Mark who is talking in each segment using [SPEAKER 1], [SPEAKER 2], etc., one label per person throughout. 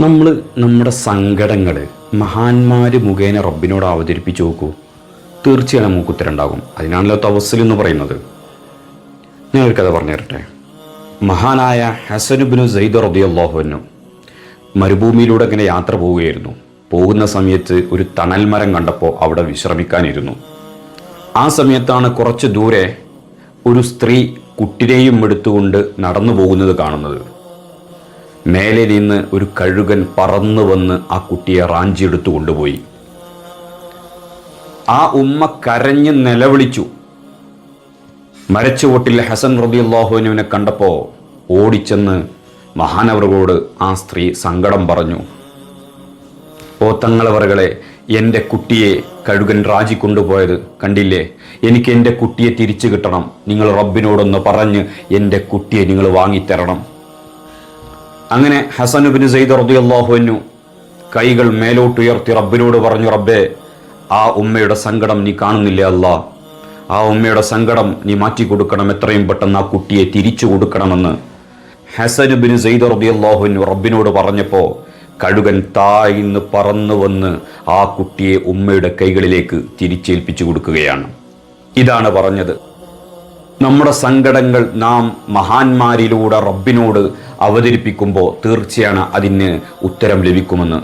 [SPEAKER 1] നമ്മൾ നമ്മുടെ സങ്കടങ്ങൾ മഹാന്മാർ മുഖേന റബ്ബിനോട് അവതരിപ്പിച്ച് നോക്കൂ. തീർച്ചയായും നമുക്ക് ഉത്തരണ്ടാകും അതിനാണല്ലോ തവസ്സിൽ എന്ന് പറയുന്നത്. ഞങ്ങൾക്കത് പറഞ്ഞു തരട്ടെ. മഹാനായ ഹസനുബിനു സെയ്ദ് റബിയല്ലാഹുവിനു മരുഭൂമിയിലൂടെ ഇങ്ങനെ യാത്ര പോവുകയായിരുന്നു. പോകുന്ന സമയത്ത് ഒരു തണൽ മരം കണ്ടപ്പോൾ അവിടെ വിശ്രമിക്കാനിരുന്നു. ആ സമയത്താണ് കുറച്ച് ദൂരെ ഒരു സ്ത്രീ കുട്ടിനെയും എടുത്തുകൊണ്ട് നടന്നു പോകുന്നത് കാണുന്നത്. മേലെ നിന്ന് ഒരു കഴുകൻ പറന്നു വന്ന് ആ കുട്ടിയെ റാഞ്ചിയെടുത്തു കൊണ്ടുപോയി. ആ ഉമ്മ കരഞ്ഞ് നിലവിളിച്ചു. മരച്ചുവോട്ടിൽ ഹസൻ റബിയുള്ളാഹുവിനെ കണ്ടപ്പോൾ ഓടിച്ചെന്ന് മഹാനവറുകളോട് ആ സ്ത്രീ സങ്കടം പറഞ്ഞു. ഓ തങ്ങളവറുകളെ എന്റെ കുട്ടിയെ കഴുകൻ റാജി കൊണ്ടുപോയത് കണ്ടില്ലേ? എനിക്ക് എന്റെ കുട്ടിയെ തിരിച്ചു കിട്ടണം. നിങ്ങൾ റബ്ബിനോടൊന്ന് പറഞ്ഞ് എന്റെ കുട്ടിയെ നിങ്ങൾ വാങ്ങിത്തരണം. അങ്ങനെ ഹസനുബിന് സെയ്ദ് റബിയല്ലാഹുവിനു കൈകൾ മേലോട്ടുയർത്തി റബ്ബിനോട് പറഞ്ഞു റബ്ബേ ആ ഉമ്മയുടെ സങ്കടം നീ കാണുന്നില്ലേ അല്ലാ? ആ ഉമ്മയുടെ സങ്കടം നീ മാറ്റി കൊടുക്കണം എത്രയും പെട്ടെന്ന് ആ കുട്ടിയെ തിരിച്ചു കൊടുക്കണമെന്ന്. ഹസനുബിന് സെയ്ദ് റബിയല്ലാഹുവിനു റബ്ബിനോട് പറഞ്ഞപ്പോൾ കഴുകൻ താഴ്ന്ന് പറന്നു വന്ന് ആ കുട്ടിയെ ഉമ്മയുടെ കൈകളിലേക്ക് തിരിച്ചേൽപ്പിച്ചു കൊടുക്കുകയാണ്. ഇതാണ് പറഞ്ഞത്. നമ്മുടെ സങ്കടങ്ങൾ നാം മഹാന്മാരിലൂടെ റബ്ബിനോട് അവതരിപ്പിക്കുമ്പോൾ തീർച്ചയാണ് അതിന് ഉത്തരം ലഭിക്കുമെന്ന്.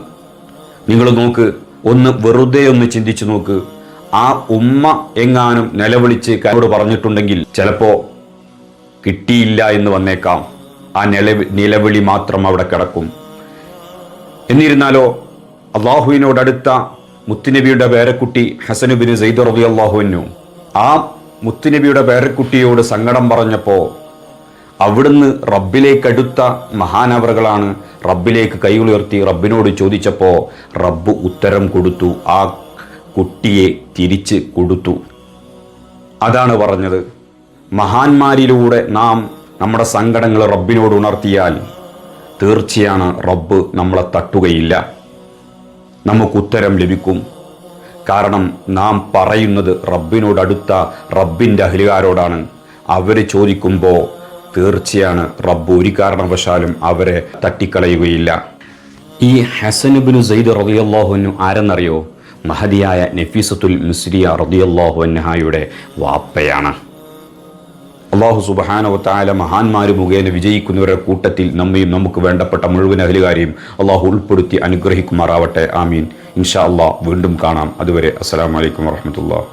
[SPEAKER 1] നിങ്ങൾ നോക്ക് ഒന്ന് വെറുതെ ഒന്ന് ചിന്തിച്ചു നോക്ക്. ആ ഉമ്മ എങ്ങാനും നിലവിളിച്ച് കരോട് പറഞ്ഞിട്ടുണ്ടെങ്കിൽ ചിലപ്പോൾ കിട്ടിയില്ല എന്ന് വന്നേക്കാം. ആ നില നിലവിളി മാത്രം അവിടെ കിടക്കും. എന്നിരുന്നാലോ അള്ളാഹുവിനോടടുത്ത മുത്തുനബിയുടെ പേരക്കുട്ടി ഹസനുബിന് സെയ്ദ് റബി അള്ളാഹുവിനു ആ മുത്തുനബിയുടെ പേരക്കുട്ടിയോട് സങ്കടം പറഞ്ഞപ്പോൾ അവിടുന്ന് റബ്ബിലേക്കടുത്ത മഹാനവറുകളാണ് റബ്ബിലേക്ക് കൈയുയർത്തി റബ്ബിനോട് ചോദിച്ചപ്പോൾ റബ്ബ് ഉത്തരം കൊടുത്തു. ആ കുട്ടിയെ തിരിച്ച് കൊടുത്തു. അതാണ് പറഞ്ഞത്. മഹാന്മാരിലൂടെ നാം നമ്മുടെ സങ്കടങ്ങൾ റബ്ബിനോട് ഉണർത്തിയാൽ തീർച്ചയാണ് റബ്ബ് നമ്മളെ തട്ടുകയില്ല. നമുക്ക് ഉത്തരം ലഭിക്കും. കാരണം നാം പറയുന്നത് റബ്ബിനോടടുത്ത റബ്ബിന്റെ അഹ്ലുകാരോടാണ് അവർ ചോദിക്കുമ്പോൾ തീർച്ചയാണ് റബ്ബ് ഒരു കാരണവശാലും അവരെ തട്ടിക്കളയുകയില്ല. ഈ ഹസനുബിനു സെയ്ദ് റബിയല്ലാഹുനു ആരെന്നറിയോ? മഹതിയായ നഫീസത്തുൽ മിസ്രിയ റബിയല്ലാഹു അന്നഹായുടെ വാപ്പയാണ്. അള്ളാഹു സുബഹാനവ താല മഹാന്മാർ മുഖേന വിജയിക്കുന്നവരുടെ കൂട്ടത്തിൽ നമ്മയും നമുക്ക് വേണ്ടപ്പെട്ട മുഴുവൻ അഹലുകാരെയും അള്ളാഹു ഉൾപ്പെടുത്തി അനുഗ്രഹിക്കുമാറാവട്ടെ. ആമീൻ. ഇൻഷാ അള്ളാഹ് വീണ്ടും കാണാം. അതുവരെ അസ്സലാമലൈക്കും വറഹമത്തുള്ള